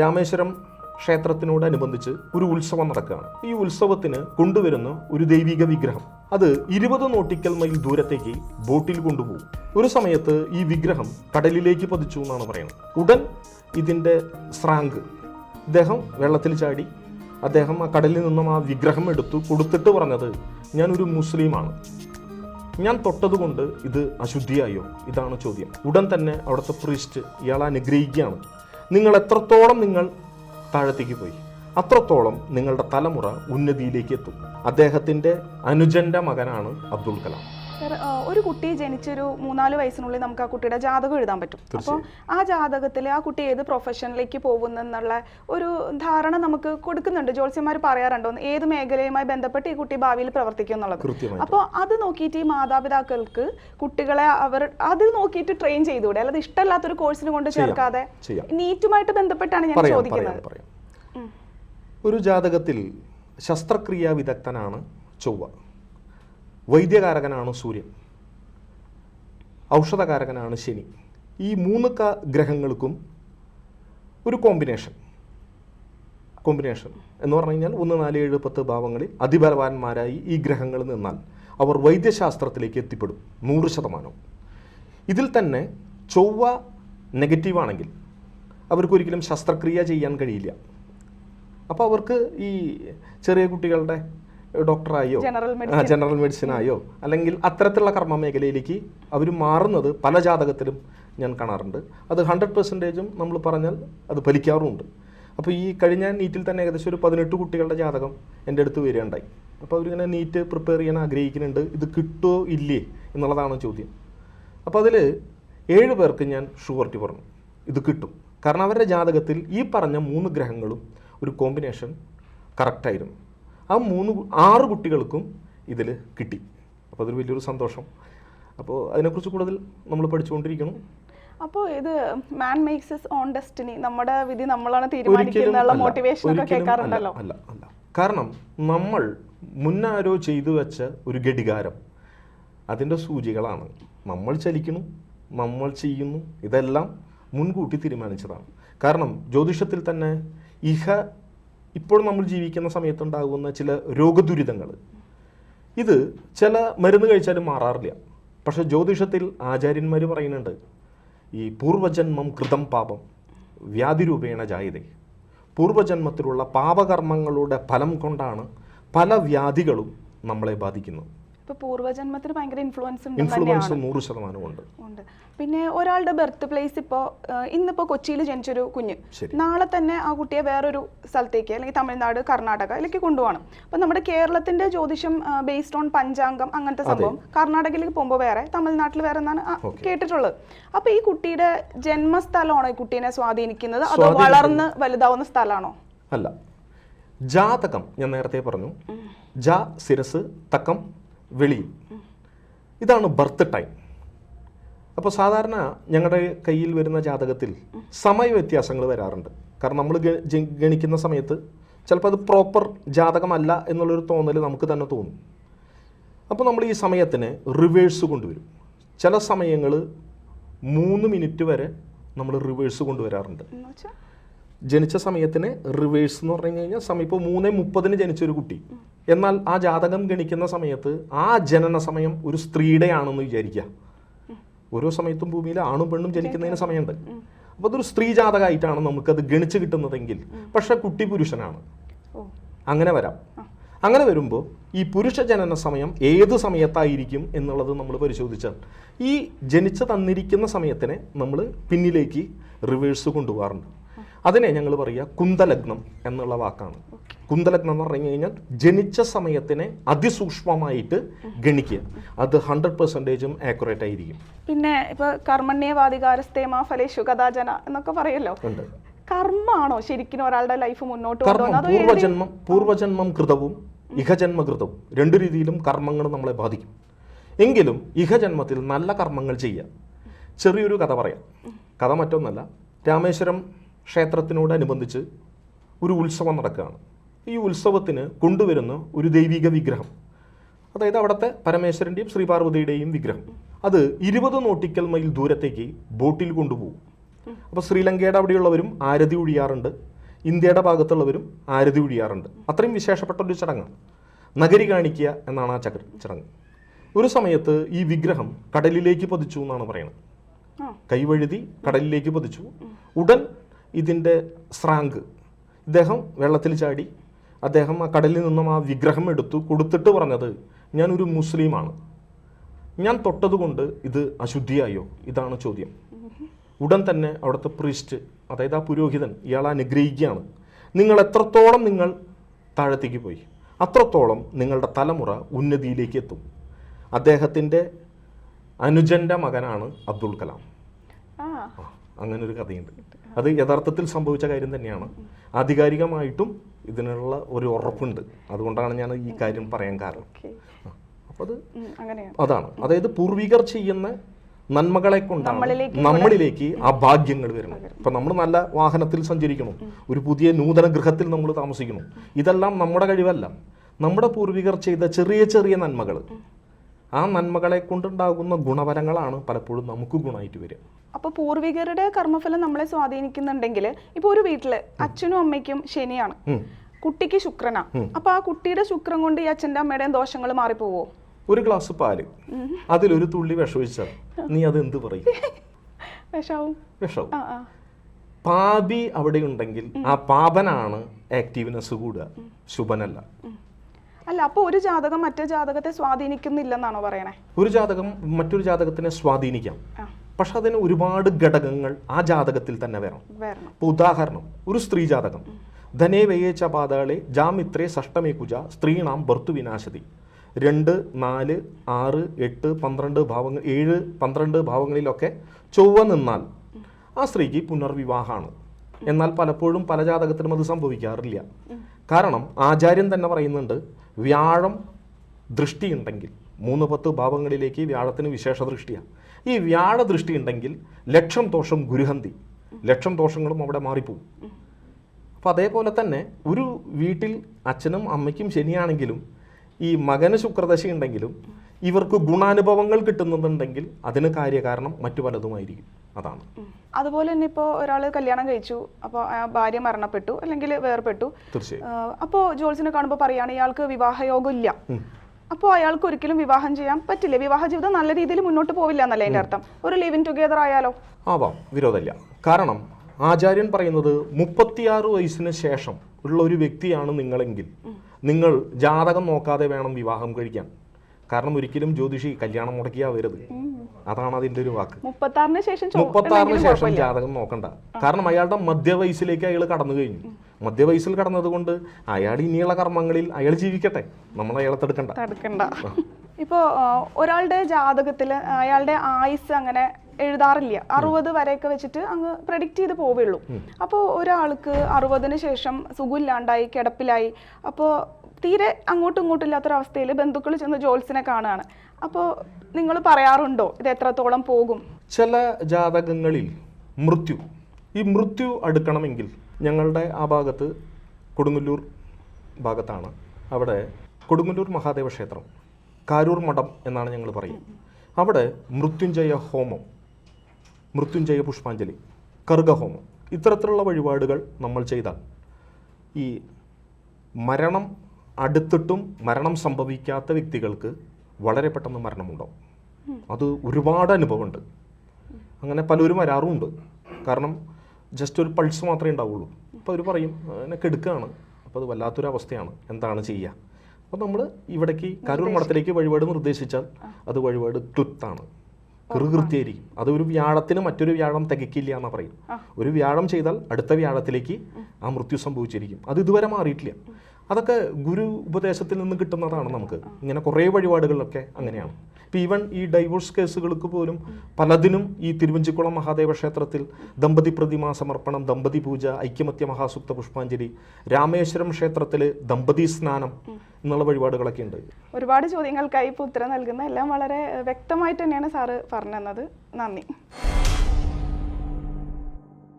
രാമേശ്വരം ക്ഷേത്രത്തിനോടനുബന്ധിച്ച് ഒരു ഉത്സവം നടക്കുകയാണ്. ഈ ഉത്സവത്തിന് കൊണ്ടുവരുന്ന ഒരു ദൈവിക വിഗ്രഹം. അത് ഇരുപത് നോട്ടിക്കൽ മൈൽ ദൂരത്തേക്ക് ബോട്ടിൽ കൊണ്ടുപോകും. ഒരു സമയത്ത് ഈ വിഗ്രഹം കടലിലേക്ക് പതിച്ചു എന്നാണ് പറയുന്നത്. ഉടൻ ഇതിന്റെ സ്രാങ്ക്. അദ്ദേഹം വെള്ളത്തിൽ ചാടി അദ്ദേഹം ആ കടലിൽ നിന്നും ആ വിഗ്രഹം എടുത്തു കൊടുത്തിട്ട് പറഞ്ഞത് ഞാനൊരു മുസ്ലിമാണ്. ഞാൻ തൊട്ടതുകൊണ്ട് ഇത് അശുദ്ധിയായോ? ഇതാണ് ചോദ്യം. ഉടൻ തന്നെ അവിടുത്തെ പ്രീസ്റ്റ് ഇയാളെ അനുഗ്രഹിക്കുകയാണ്. നിങ്ങൾ എത്രത്തോളം നിങ്ങൾ താഴത്തേക്ക് പോയി അത്രത്തോളം നിങ്ങളുടെ തലമുറ ഉന്നതിയിലേക്ക് എത്തും. അദ്ദേഹത്തിന്റെ അനുജന്റെ മകനാണ് അബ്ദുൽ കലാം. സർ ഒരു കുട്ടി ജനിച്ചൊരു മൂന്നാൽ വയസ്സിനുള്ളിൽ നമുക്ക് ആ കുട്ടിയുടെ ജാതകം എഴുതാൻ പറ്റും. അപ്പോൾ ആ ജാതകത്തിൽ ആ കുട്ടി ഏത് പ്രൊഫഷനിലേക്ക് പോകുന്നെന്നുള്ള ഒരു ധാരണ നമുക്ക് കൊടുക്കുന്നുണ്ട്. ജോത്സ്യന്മാർ പറയാറുണ്ടോ ഏത് മേഖലയുമായി ബന്ധപ്പെട്ട് ഈ കുട്ടി ഭാവിയിൽ പ്രവർത്തിക്കും എന്നുള്ളത്. അപ്പോൾ അത് നോക്കിയിട്ട് ഈ മാതാപിതാക്കൾക്ക് കുട്ടികളെ അവർ അത് നോക്കിയിട്ട് ട്രെയിൻ ചെയ്തുകൂടെ? അല്ലാതെ ഇഷ്ടമല്ലാത്തൊരു കോഴ്സിന് കൊണ്ട് ചേർക്കാതെ നീറ്റുമായിട്ട് ബന്ധപ്പെട്ടാണ് ഞാൻ ചോദിക്കുന്നത്. ഒരു ജാതകത്തിൽ ശസ്ത്രക്രിയാ വിദഗ്ധനാണ് ചൊവ്വ. വൈദ്യകാരകനാണ് സൂര്യൻ. ഔഷധകാരകനാണ് ശനി. ഈ മൂന്ന് ഗ്രഹങ്ങൾക്കും ഒരു കോമ്പിനേഷൻ. കോമ്പിനേഷൻ എന്ന് പറഞ്ഞു കഴിഞ്ഞാൽ ഒന്ന് നാല് ഏഴ് പത്ത് ഭാവങ്ങളിൽ അതിബലവാന്മാരായി ഈ ഗ്രഹങ്ങൾ നിന്നാൽ അവർ വൈദ്യശാസ്ത്രത്തിലേക്ക് എത്തിപ്പെടും നൂറ് ശതമാനവും. ഇതിൽ തന്നെ ചൊവ്വ നെഗറ്റീവാണെങ്കിൽ അവർക്കൊരിക്കലും ശസ്ത്രക്രിയ ചെയ്യാൻ കഴിയില്ല. അപ്പോൾ അവർക്ക് ഈ ചെറിയ കുട്ടികളുടെ ഡോക്ടറായോ? ജനറൽ മെഡിസിൻ ആയോ അല്ലെങ്കിൽ അത്തരത്തിലുള്ള കർമ്മ മേഖലയിലേക്ക് അവർ മാറുന്നത് പല ജാതകത്തിലും ഞാൻ കാണാറുണ്ട്. അത് ഹൺഡ്രഡ് പെർസെന്റേജും നമ്മൾ പറഞ്ഞാൽ അത് ഫലിക്കാറുമുണ്ട്. അപ്പോൾ ഈ കഴിഞ്ഞ നീറ്റിൽ തന്നെ ഏകദേശം ഒരു പതിനെട്ട് കുട്ടികളുടെ ജാതകം എന്റെ അടുത്ത് വരികയുണ്ടായി. അപ്പോൾ അവരിങ്ങനെ നീറ്റ് പ്രിപ്പയർ ചെയ്യാൻ ആഗ്രഹിക്കുന്നുണ്ട്. ഇത് കിട്ടുമോ ഇല്ലേ എന്നുള്ളതാണ് ചോദ്യം. അപ്പോൾ അതിൽ ഏഴ് പേർക്ക് ഞാൻ ഷുവർട്ടി പറഞ്ഞു. ഇത് കിട്ടും. കാരണം അവരുടെ ജാതകത്തിൽ ഈ പറഞ്ഞ മൂന്ന് ഗ്രഹങ്ങളും ഒരു കോമ്പിനേഷൻ കറക്റ്റായിരുന്നു ആ മൂന്ന് ആറ് കുട്ടികൾക്കും ഇതിൽ കിട്ടി. അപ്പോൾ അതൊരു വലിയൊരു സന്തോഷം. അപ്പോൾ അതിനെക്കുറിച്ച് കൂടുതൽ നമ്മൾ പഠിച്ചുകൊണ്ടിരിക്കണം അപ്പോൾ ഇത് man makes his own destiny നമ്മുടെ വിധി നമ്മളാണ് തീരുമാനിക്കുന്ന മോട്ടിവേഷൻ ഒക്കെ കേൾക്കാറുണ്ടല്ലോ. അല്ല അല്ല കാരണം നമ്മൾ മുന്നാരോ ചെയ്തു വെച്ച ഒരു ഘടികാരം. അതിന്റെ സൂചികളാണ്. നമ്മൾ ചലിക്കുന്നു നമ്മൾ ചെയ്യുന്നു ഇതെല്ലാം മുൻകൂട്ടി തീരുമാനിച്ചതാണ്. കാരണം ജ്യോതിഷത്തിൽ തന്നെ ഇഹ ഇപ്പോൾ നമ്മൾ ജീവിക്കുന്ന സമയത്തുണ്ടാകുന്ന ചില രോഗദുരിതങ്ങൾ. ഇത് ചില മരുന്ന് കഴിച്ചാലും മാറാറില്ല. പക്ഷേ ജ്യോതിഷത്തിൽ ആചാര്യന്മാർ പറയുന്നുണ്ട് ഈ പൂർവജന്മം കൃതം പാപം വ്യാധിരൂപേണ ജായതേ. പൂർവജന്മത്തിലുള്ള പാപകർമ്മങ്ങളുടെ ഫലം കൊണ്ടാണ് പല വ്യാധികളും നമ്മളെ ബാധിക്കുന്നത്. ഇപ്പൊ പൂർവജന്മത്തിന് ഭയങ്കര ഇൻഫ്ലുവൻസ് ഉണ്ട് ഇൻഫ്ലുവൻസ് നൂറ് ശതമാനമുണ്ട്. ഉണ്ട്. പിന്നെ ഒരാളുടെ ബർത്ത് പ്ലേസ് ഇപ്പോൾ ഇന്നിപ്പോൾ കൊച്ചിയിൽ ജനിച്ചൊരു കുഞ്ഞ്. നാളെ തന്നെ ആ കുട്ടിയെ വേറൊരു സ്ഥലത്തേക്ക് അല്ലെങ്കിൽ തമിഴ്നാട് കർണാടക ഇതിലേക്ക് കൊണ്ടുപോകണം. അപ്പൊ നമ്മുടെ കേരളത്തിന്റെ ജ്യോതിഷം ബേസ്ഡ് ഓൺ പഞ്ചാംഗം അങ്ങനത്തെ സംഭവം കർണാടകയിലേക്ക് പോകുമ്പോൾ വേറെ തമിഴ്നാട്ടിൽ വേറെ എന്നാണ് കേട്ടിട്ടുള്ളത്. അപ്പൊ ഈ കുട്ടിയുടെ ജന്മസ്ഥലമാണോ ഈ കുട്ടീനെ സ്വാധീനിക്കുന്നത്? അതോ വളർന്ന് വലുതാവുന്ന സ്ഥലമാണോ? അല്ല. ജാതകം ഞാൻ നേരത്തെ പറഞ്ഞു. ജ സിരസ് തക്കം വെളി. ഇതാണ് ബർത്ത് ടൈം. അപ്പോൾ സാധാരണ ഞങ്ങളുടെ കയ്യിൽ വരുന്ന ജാതകത്തിൽ സമയ വ്യത്യാസങ്ങൾ വരാറുണ്ട്. കാരണം നമ്മൾ ഗണിക്കുന്ന സമയത്ത് ചിലപ്പോൾ അത് പ്രോപ്പർ ജാതകമല്ല എന്നുള്ളൊരു തോന്നൽ നമുക്ക് തന്നെ തോന്നും. അപ്പോൾ നമ്മൾ ഈ സമയത്തിന് റിവേഴ്സ് കൊണ്ടുവരും. ചില സമയങ്ങൾ മൂന്ന് മിനിറ്റ് വരെ നമ്മൾ റിവേഴ്സ് കൊണ്ടുവരാറുണ്ട്. ജനിച്ച സമയത്തിന് റിവേഴ്സ് എന്ന് പറഞ്ഞു കഴിഞ്ഞാൽ സമയം ഇപ്പോൾ മൂന്ന് മുപ്പതിന് ജനിച്ചൊരു കുട്ടി. എന്നാൽ ആ ജാതകം ഗണിക്കുന്ന സമയത്ത് ആ ജനന സമയം ഒരു സ്ത്രീയുടെ ആണെന്ന് വിചാരിക്കുക. ഓരോ സമയത്തും ഭൂമിയിൽ ആണും പെണ്ണും ജനിക്കുന്നതിന് സമയമുണ്ട്. അപ്പോൾ അതൊരു സ്ത്രീ ജാതകമായിട്ടാണ് നമുക്കത് ഗണിച്ച് കിട്ടുന്നതെങ്കിൽ. പക്ഷേ കുട്ടി പുരുഷനാണ്. അങ്ങനെ വരാം. അങ്ങനെ വരുമ്പോൾ ഈ പുരുഷ ജനന സമയം ഏത് സമയത്തായിരിക്കും എന്നുള്ളത് നമ്മൾ പരിശോധിച്ചാൽ ഈ ജനിച്ച് തന്നിരിക്കുന്ന സമയത്തിനെ നമ്മൾ പിന്നിലേക്ക് റിവേഴ്സ് കൊണ്ടുപോകാറുണ്ട്. അതിനെ ഞങ്ങൾ പറയുക കുന്തലഗ്നം എന്നുള്ള വാക്കാണ്. കുന്തലഗ്നം എന്ന് പറഞ്ഞു കഴിഞ്ഞാൽ ജനിച്ച സമയത്തിനെ അതിസൂക്ഷ്മമായിട്ട് ഗണിക്കുക. അത് ഹൺഡ്രഡ് പെർസെന്റേജും ആക്യുറേറ്റ് ആയിരിക്കും. പിന്നെ ഇപ്പൊ കർമ്മണ്യവാദികാരസ്തേമ ഫലേഷു കഥാജന എന്നൊക്കെ പറയല്ലോ. ഉണ്ട്. കർമ്മാണോ ശരിക്കും ഒരാളുടെ ലൈഫ് മുന്നോട്ട് പൂർവജന്മം പൂർവജന്മം കൃതവും ഇഹജന്മകൃതവും. രണ്ടു രീതിയിലും കർമ്മങ്ങൾ നമ്മളെ ബാധിക്കും. എങ്കിലും ഇഹജന്മത്തിൽ നല്ല കർമ്മങ്ങൾ ചെയ്യുക. ചെറിയൊരു കഥ പറയാം. കഥ മറ്റൊന്നല്ല. രാമേശ്വരം ക്ഷേത്രത്തിനോടനുബന്ധിച്ച് ഒരു ഉത്സവം നടക്കുകയാണ്. ഈ ഉത്സവത്തിന് കൊണ്ടുവരുന്ന ഒരു ദൈവിക വിഗ്രഹം. അതായത് അവിടുത്തെ പരമേശ്വരന്റെയും ശ്രീപാർവതിയുടെയും വിഗ്രഹം. അത് ഇരുപത് നോട്ടിക്കൽ മൈൽ ദൂരത്തേക്ക് ബോട്ടിൽ കൊണ്ടുപോകും. അപ്പോൾ ശ്രീലങ്കയുടെ അവിടെയുള്ളവരും ആരതി ഒഴിയാറുണ്ട്. ഇന്ത്യയുടെ ഭാഗത്തുള്ളവരും ആരതി ഒഴിയാറുണ്ട്. അത്രയും വിശേഷപ്പെട്ട ഒരു ചടങ്ങാണ്. നഗരി കാണിക്കുക എന്നാണ് ആ ചക്ര ചടങ്ങ്. ഒരു സമയത്ത് ഈ വിഗ്രഹം കടലിലേക്ക് പതിച്ചു എന്നാണ് പറയുന്നത്. കൈവഴുതി കടലിലേക്ക് പതിച്ചു. ഉടൻ ഇതിന്റെ സ്രാങ്ക്. ഇദ്ദേഹം വെള്ളത്തിൽ ചാടി. അദ്ദേഹം ആ കടലിൽ നിന്നും ആ വിഗ്രഹം എടുത്തു കൊടുത്തിട്ട് പറഞ്ഞത് ഞാനൊരു മുസ്ലിമാണ്. ഞാൻ തൊട്ടതുകൊണ്ട് ഇത് അശുദ്ധിയായോ? ഇതാണ് ചോദ്യം. ഉടൻ തന്നെ അവിടുത്തെ പ്രീസ്റ്റ് അതായത് ആ പുരോഹിതൻ ഇയാളെ അനുഗ്രഹിക്കുകയാണ്. നിങ്ങൾ എത്രത്തോളം നിങ്ങൾ താഴത്തേക്ക് പോയി അത്രത്തോളം നിങ്ങളുടെ തലമുറ ഉന്നതിയിലേക്ക് എത്തും. അദ്ദേഹത്തിന്റെ അനുജന്റെ മകനാണ് അബ്ദുൾ കലാം. അങ്ങനൊരു കഥയുണ്ട്. അത് യഥാർത്ഥത്തിൽ സംഭവിച്ച കാര്യം തന്നെയാണ്. ആധികാരികമായിട്ടും ഇതിനുള്ള ഒരു ഉറപ്പുണ്ട്. അതുകൊണ്ടാണ് ഞാൻ ഈ കാര്യം പറയാൻ കാരണം. അപ്പോൾ അത് അതാണ്. അതായത് പൂർവികർ ചെയ്യുന്ന നന്മകളെ കൊണ്ടാണ് നമ്മളിലേക്ക് നമ്മളിലേക്ക് ആ ഭാഗ്യങ്ങൾ വരുന്നത്. ഇപ്പൊ നമ്മൾ നല്ല വാഹനത്തിൽ സഞ്ചരിക്കണം ഒരു പുതിയ നൂതന ഗൃഹത്തിൽ നമ്മൾ താമസിക്കണം ഇതെല്ലാം നമ്മുടെ കഴിവല്ല. നമ്മുടെ പൂർവികർ ചെയ്ത ചെറിയ ചെറിയ നന്മകൾ ആ നന്മകളെ കൊണ്ടുണ്ടാകുന്ന ഗുണഫലങ്ങളാണ് പലപ്പോഴും നമുക്ക് ഗുണമായിട്ട് വരിക. അപ്പൊ പൂർവികരുടെ കർമ്മഫലം നമ്മളെ സ്വാധീനിക്കുന്നുണ്ടെങ്കിൽ ഇപ്പൊ ഒരു വീട്ടിൽ അച്ഛനും അമ്മയ്ക്കും ശനിയാണ്. കുട്ടിക്ക് ശുക്രനാ. അപ്പൊ ആ കുട്ടിയുടെ ശുക്രം കൊണ്ട് ഈ അച്ഛന്റെ അമ്മയുടെയും ദോഷങ്ങൾ മാറിപ്പോവോ? ഒരു ഗ്ലാസ് പാൽ. അതിലൊരു തുള്ളി വിഷമിച്ചാൽ നീ അത് എന്ത് പറയും? വിഷാവും. വിഷവും. പാപി അവിടെ ഉണ്ടെങ്കിൽ ആ പാപനാണ് ആക്റ്റീവ്നെസ് കൂടുക. ശുഭനല്ല. അല്ല അപ്പൊ ഒരു ജാതകം മറ്റേ ജാതകത്തെ സ്വാധീനിക്കുന്നില്ലെന്നാണോ പറയണേ? ഒരു ജാതകം മറ്റൊരു ജാതകത്തിനെ സ്വാധീനിക്കാം. പക്ഷെ അതിന് ഒരുപാട് ഘടകങ്ങൾ ആ ജാതകത്തിൽ തന്നെ വേണം വരണം. ഇപ്പൊ ഉദാഹരണം ഒരു സ്ത്രീ ജാതകം. ധനേ വ്യയേച്ച പാതാളെ ജാമിത്രേ സഷ്ടമേ കുജ സ്ത്രീണാം ഭർത്തു വിനാശതി. രണ്ട് നാല് ആറ് എട്ട് പന്ത്രണ്ട് ഭാവങ്ങൾ ഏഴ് പന്ത്രണ്ട് ഭാവങ്ങളിലൊക്കെ ചൊവ്വ നിന്നാൽ ആ സ്ത്രീക്ക് പുനർവിവാഹമാണ്. എന്നാൽ പലപ്പോഴും പല ജാതകത്തിനും അത് സംഭവിക്കാറില്ല. കാരണം ആചാര്യൻ തന്നെ പറയുന്നുണ്ട് വ്യാഴം ദൃഷ്ടിയുണ്ടെങ്കിൽ മൂന്ന് പത്ത് ഭാവങ്ങളിലേക്ക് വ്യാഴത്തിന് വിശേഷ ദൃഷ്ടിയാണ്. ഈ വ്യാഴ ദൃഷ്ടി ഉണ്ടെങ്കിൽ ലക്ഷം ദോഷം ഗുരുഹന്തി ലക്ഷം ദോഷങ്ങളും അവിടെ മാറിപ്പോവും. അപ്പം അതേപോലെ തന്നെ ഒരു വീട്ടിൽ അച്ഛനും അമ്മയ്ക്കും ശനിയാണെങ്കിലും ഈ മകന് ശുക്രദശ ഉണ്ടെങ്കിലും ഇവർക്ക് ഗുണാനുഭവങ്ങൾ കിട്ടുന്നുണ്ടെങ്കിൽ അതിന് കാര്യകാരണം മറ്റു പലതുമായിരിക്കും. അതാണ്. അതുപോലെ തന്നെ ഇപ്പോൾ ഒരാൾ കല്യാണം കഴിച്ചു അപ്പോൾ ഭാര്യ മരണപ്പെട്ടു അല്ലെങ്കിൽ വേർപെട്ടു. തീർച്ചയായും. അപ്പോൾ ജോൾസിനെ കാണുമ്പോൾ പറയാണ് ഇയാൾക്ക് വിവാഹയോഗം ഇല്ല അപ്പോൾ അയാൾക്ക് ഒരിക്കലും വിവാഹം ചെയ്യാൻ പറ്റില്ല. വിവാഹ ജീവിതം നല്ല രീതിയിൽ മുന്നോട്ട് പോവില്ല എന്നല്ലേ അതിന്റെ അർത്ഥം? ഒരു ലിവിൻ ടുഗെദർ ആയാലോ? ആവാം വിരോധമില്ല. കാരണം ആചാര്യൻ പറയുന്നത് മുപ്പത്തിയാറ് വയസ്സിന് ശേഷം ഉള്ള ഒരു വ്യക്തിയാണ് നിങ്ങളെങ്കിൽ. നിങ്ങൾ ജാതകം നോക്കാതെ വേണം വിവാഹം കഴിക്കാൻ. കാരണം ഒരിക്കലും ജ്യോതിഷി കല്യാണം മുടക്കിയാവരുത് അതാണ് അതിന്റെ ഒരു വാക്ക്. മുപ്പത്താറിന് ശേഷം ശേഷം ജാതകം നോക്കണ്ട. കാരണം അയാളുടെ മധ്യവയസ്സിലേക്ക് അയാൾ കടന്നു കഴിഞ്ഞു. മധ്യവയസ്സിൽ കടന്നത് കൊണ്ട് അയാൾ ഇനിയുള്ള കർമ്മങ്ങളിൽ അയാൾ ജീവിക്കട്ടെ. നമ്മൾ അയാളെ തടുക്കണ്ട. തടുക്കണ്ട. ഇപ്പോൾ ഒരാളുടെ ജാതകത്തിൽ അയാളുടെ ആയുസ് അങ്ങനെ എഴുതാറില്ല. അറുപത് വരെയൊക്കെ വെച്ചിട്ട് അങ്ങ് പ്രഡിക്റ്റ് ചെയ്ത് പോവുള്ളൂ അപ്പോൾ ഒരാൾക്ക് അറുപതിന് ശേഷം സുഖമില്ലാണ്ടായി കിടപ്പിലായി. അപ്പോൾ തീരെ അങ്ങോട്ടും ഇങ്ങോട്ടും ഇല്ലാത്തൊരവസ്ഥയിൽ ബന്ധുക്കൾ ചെന്ന് ജോത്സിനെ കാണുകയാണ്. അപ്പോൾ നിങ്ങൾ പറയാറുണ്ടോ ഇത് എത്രത്തോളം പോകും? ചില ജാതകങ്ങളിൽ മൃത്യു. ഈ മൃത്യു അടുക്കണമെങ്കിൽ ഞങ്ങളുടെ ആ ഭാഗത്ത് കൊടുങ്ങല്ലൂർ ഭാഗത്താണ്. അവിടെ കൊടുങ്ങല്ലൂർ മഹാദേവ ക്ഷേത്രം കാരൂർ മഠം എന്നാണ് ഞങ്ങൾ പറയും അവിടെ മൃത്യുഞ്ജയ ഹോമം മൃത്യുഞ്ജയ പുഷ്പാഞ്ജലി കർഗഹോമം ഇത്തരത്തിലുള്ള വഴിപാടുകൾ നമ്മൾ ചെയ്താൽ ഈ മരണം അടുത്തിട്ടും മരണം സംഭവിക്കാത്ത വ്യക്തികൾക്ക് വളരെ പെട്ടെന്ന് മരണമുണ്ടാവും. അത് ഒരുപാട് അനുഭവമുണ്ട്. അങ്ങനെ പലരും വരാറുമുണ്ട്. കാരണം ജസ്റ്റ് ഒരു പൾസ് മാത്രമേ ഉണ്ടാവുള്ളൂ. അപ്പോൾ അവർ പറയും എന്നെ കെടുക്കുകയാണ്. അപ്പോൾ അത് വല്ലാത്തൊരു അവസ്ഥയാണ്. എന്താണ് ചെയ്യുക അപ്പോൾ നമ്മൾ ഇവിടേക്ക് കരൂർ മഠത്തിലേക്ക് വഴിപാട് നിർദ്ദേശിച്ചാൽ അത് വഴിപാട് ക്ലുത്താണ് കൃകൃത്യായിരിക്കും അത് ഒരു വ്യാഴത്തിന് മറ്റൊരു വ്യാഴം തികക്കില്ല എന്നാ പറയും. ഒരു വ്യാഴം ചെയ്താൽ അടുത്ത വ്യാഴത്തിലേക്ക് ആ മൃത്യു സംഭവിച്ചിരിക്കും. അത് ഇതുവരെ മാറിയിട്ടില്ല. അതൊക്കെ ഗുരു ഉപദേശത്തിൽ നിന്ന് കിട്ടുന്നതാണ് നമുക്ക്. ഇങ്ങനെ കുറേ വഴിപാടുകളിലൊക്കെ അങ്ങനെയാണ്. ഇപ്പം ഈ ഡൈവോഴ്സ് കേസുകൾക്ക് പോലും പലതിനും ഈ തിരുവഞ്ചിക്കുളം മഹാദേവ ക്ഷേത്രത്തിൽ ദമ്പതി പ്രതിമാ സമർപ്പണം ദമ്പതി പൂജ ഐക്യമത്യ മഹാസുക്ത പുഷ്പാഞ്ജലി രാമേശ്വരം ക്ഷേത്രത്തിൽ ദമ്പതി സ്നാനം എന്നുള്ള വഴിപാടുകളൊക്കെ ഉണ്ട്. ഒരുപാട് ചോദ്യങ്ങൾക്കായി ഇപ്പോൾ ഉത്തരം നൽകുന്ന എല്ലാം വളരെ വ്യക്തമായിട്ട് തന്നെയാണ് സാറ് പറഞ്ഞു തന്നത് നന്ദി.